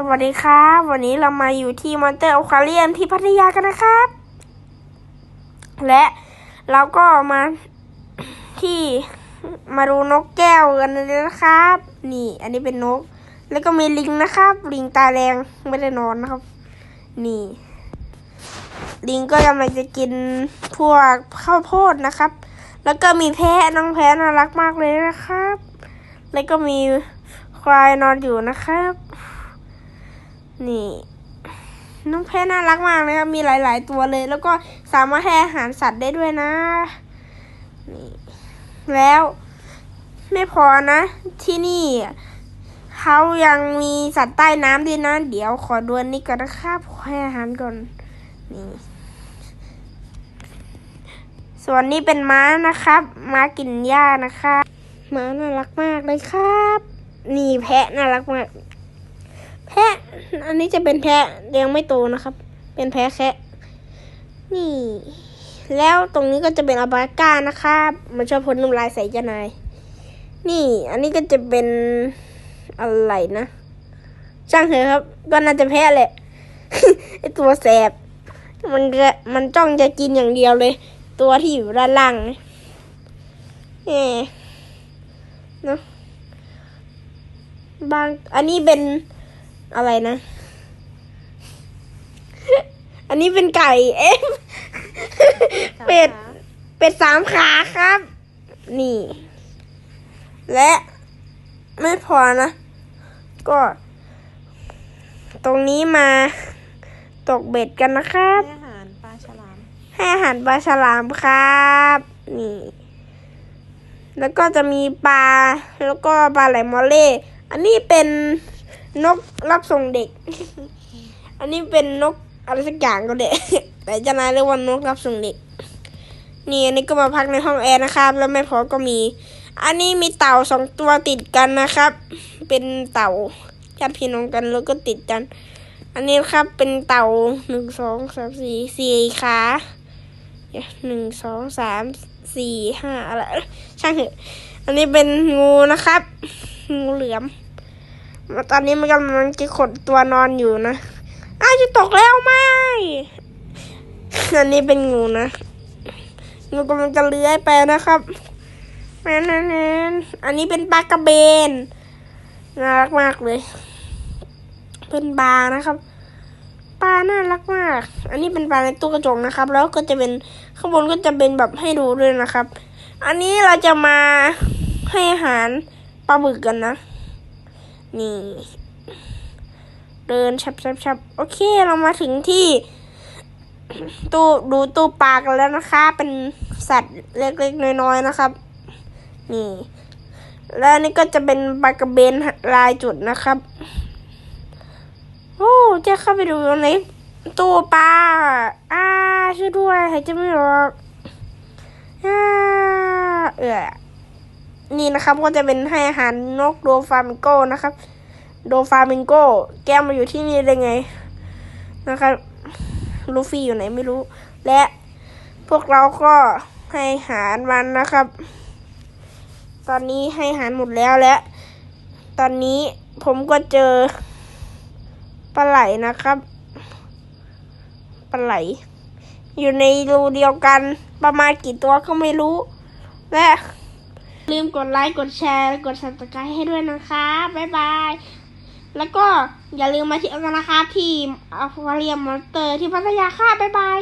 สวัสดีครับ วันนี้เรามาอยู่ที่มอนเตอร์อควาเรียมที่พัทยากันนะครับ และเราก็มาที่มาดูนกแก้วกันเลยนะครับ นี่ อันนี้เป็นนก แล้วก็มีลิงนะครับ ลิงตาแดงไม่ได้นอนนะครับ นี่ ลิงก็กำลังจะกินพวกข้าวโพดนะครับ แล้วก็มีแพะน้องแพะน่ารักมากเลยนะครับ แล้วก็มีควายนอนอยู่นะครับ นี่ น้องแพะน่ารักมากเลยครับ มีหลาย ๆ ตัวเลย แล้วก็สามารถให้อาหารสัตว์ได้ด้วยนะ นี่ แล้วไม่พอนะ ที่นี่เขายังมีสัตว์ใต้น้ำด้วยนะ เดี๋ยวขอดวนนี้ก่อนนะครับขอให้อาหารก่อน นี่ ส่วนนี้เป็นม้านะครับ ม้ากินหญ้านะครับม้าน่ารักมากเลยครับ นี่แพะน่ารักมาก แพะ อันนี้จะเป็นแพะยังไม่โตนะครับ เป็นแพะแคะ นี่ แล้วตรงนี้ก็จะเป็นอัลปาก้านะครับ มันชอบพ่นน้ำลายใส่เจ้านาย นี่ อันนี้ก็จะเป็นอะไรนะช่างเถอะครับ ก็น่าจะแพะแหละไอตัวแสบ มันจะมันจ้องจะกินอย่างเดียวเลย ตัวที่อยู่ด้านล่างเอ๊เนอะบางอันนี้เป็น อะไรนะ อันนี้เป็นไก่ เอ๊ะเป็ด เป็ดสามขาครับ นี่ และ ไม่พอนะ ก็ ตรงนี้มาตกเบ็ดกันนะครับ ให้อาหารปลาฉลาม ให้อาหารปลาฉลามครับ นี่ แล้วก็จะมีปลา แล้วก็ปลาไหลมอเล่ อันนี้เป็น นกรับส่งเด็ก อันนี้เป็นนกอะไรสักอย่างก็เด็กแต่จะนายเรียกว่านกรับส่งเด็ก นี่อันนี้ก็มาพักในห้องแอร์นะครับ แล้วแม่พอก็มี อันนี้มีเต่าสองตัวติดกันนะครับ เป็นเต่าญาติพี่น้องกันแล้วก็ติดกัน อันนี้ครับเป็นเต่าหนึ่งสองสามสี่สี่ขาหนึ่งสองสามสี่ห้าอะไรช่างเถอะ อันนี้เป็นงูนะครับ งูเหลือม ตอนนี้มันกำลังจะขดตัวนอนอยู่นะอ้าวจะตกแล้วไหมอันนี้เป็นงูนะงูกำลังจะเลื้อยไปนะครับแน่นๆๆอันนี้เป็นปลากระเบนน่ารักมากเลย เป็นปลานะครับปลาน่ารักมาก อันนี้เป็นปลาในตู้กระจกนะครับ แล้วก็จะเป็นข้างบนก็จะเป็นแบบให้ดูด้วยนะครับ อันนี้เราจะมาให้อาหารปลาบึกกันนะ นี่ เดินชับชับชับโอเคเรามาถึงที่ตู้ดูตู้ปลากันแล้วนะคะ เป็นสัตว์เล็กๆน้อยๆนะครับ นี่ แล้วนี่ก็จะเป็นปลากระเบนลายจุดนะครับ โอ้จะเข้าไปดูในตู้ปลาอ้าช่วยด้วยหายใจไม่ออกอ้าเออ นี่นะครับก็จะเป็นให้อาหารนกโดฟามิงโก้นะครับ โดฟามิงโก้แก้มมาอยู่ที่นี่ได้ไงนะครับลูฟี่อยู่ไหนไม่รู้ และพวกเราก็ให้อาหารมันนะครับ ตอนนี้ให้อาหารหมดแล้วและ ตอนนี้ผมก็เจอปลาไหลนะครับปลาไหล อยู่ในรูเดียวกันประมาณกี่ตัวก็ไม่รู้ และ ลืมกดไลค์ กดแชร์ กด subscribe ให้ด้วยนะคะบ๊ายบาย แล้วก็อย่าลืมมาเที่ยวกันนะคะที่อควาเรียมมอนสเตอร์ที่พัทยาค่ะบ๊ายบาย